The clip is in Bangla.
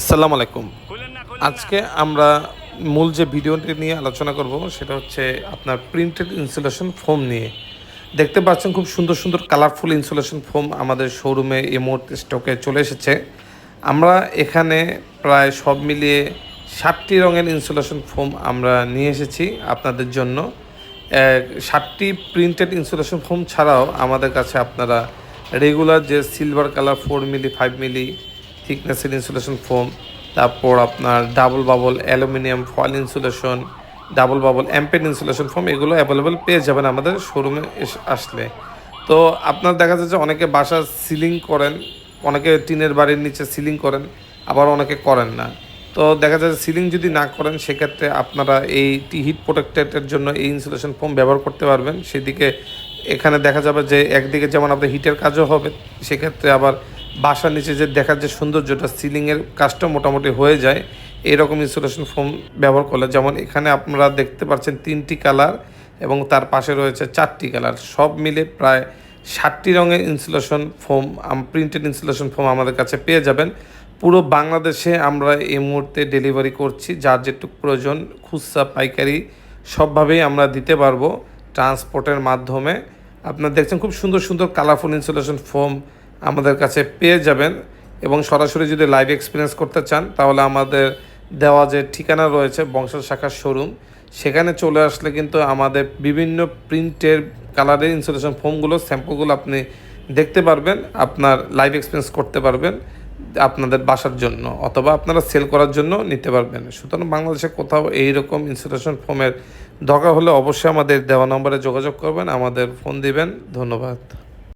আসসালামু আলাইকুম। আজকে আমরা মূল যে ভিডিওটি নিয়ে আলোচনা করব সেটা হচ্ছে আপনার প্রিন্টেড ইনসুলেশন ফোম নিয়ে। দেখতে পাচ্ছেন খুব সুন্দর সুন্দর কালারফুল ইনসুলেশন ফোম আমাদের শোরুমে এই মুহূর্তে স্টকে চলে এসেছে। আমরা এখানে প্রায় সব মিলিয়ে ষাটটি রঙের ইনসুলেশন ফোম আমরা নিয়ে এসেছি আপনাদের জন্য। ষাটটি প্রিন্টেড ইনসুলেশন ফোম ছাড়াও আমাদের কাছে আপনারা রেগুলার যে silver colour four milli five milli থিকনেসের insulation foam, তারপর আপনার double bubble aluminium foil insulation, double bubble অ্যাম্পেড insulation foam, এগুলো অ্যাভেলেবেল পেয়ে যাবেন আমাদের শোরুমে আসলে। তো আপনার দেখা যাচ্ছে অনেকে বাসা সিলিং করেন, অনেকে টিনের বাড়ির নিচে সিলিং করেন, আবার অনেকে করেন না। তো দেখা যাচ্ছে সিলিং যদি না করেন, সেক্ষেত্রে আপনারা এই হিট প্রোটেক্টেডের জন্য এই ইনসুলেশন ফোম ব্যবহার করতে পারবেন। সেদিকে এখানে দেখা যাবে যে একদিকে যেমন আপনার হিটের কাজও হবে, সেক্ষেত্রে আবার বাসার নিচে যে দেখার যে সৌন্দর্যটা সিলিংয়ের কাজটা মোটামুটি হয়ে যায়, এরকম ইনসুলেশন ফোম ব্যবহার করলে, যেমন এখানে আপনারা দেখতে পাচ্ছেন তিনটি কালার এবং তার পাশে রয়েছে চারটি কালার। সব মিলে প্রায় ষাটটি রঙের insulation foam printed insulation foam আমাদের কাছে পেয়ে যাবেন। পুরো বাংলাদেশে আমরা এই মুহূর্তে ডেলিভারি করছি, যার যেটুকু প্রয়োজন, খুচরা, পাইকারি, সবভাবেই আমরা দিতে পারব ট্রান্সপোর্টের মাধ্যমে। আপনারা দেখছেন খুব সুন্দর সুন্দর কালারফুল ইনসুলেশন ফোম আমাদের কাছে পেয়ে যাবেন এবং সরাসরি যদি লাইভ এক্সপিরিয়েন্স করতে চান, তাহলে আমাদের দেওয়া যে ঠিকানা রয়েছে বংশ শাখার শোরুম সেখানে চলে আসলে কিন্তু আমাদের বিভিন্ন প্রিন্টের কালারের ইনসুলেশন ফোমগুলো স্যাম্পলগুলো আপনি দেখতে পারবেন, আপনার লাইভ এক্সপিরিয়েন্স করতে পারবেন, আপনাদের বাসার জন্য অথবা আপনারা সেল করার জন্য নিতে পারবেন। সুতরাং বাংলাদেশে কোথাও এই রকম ইনসুলেশন ফোমের দরকার হলে অবশ্যই আমাদের দেওয়া নম্বরে যোগাযোগ করবেন, আমাদের ফোন দিবেন। ধন্যবাদ।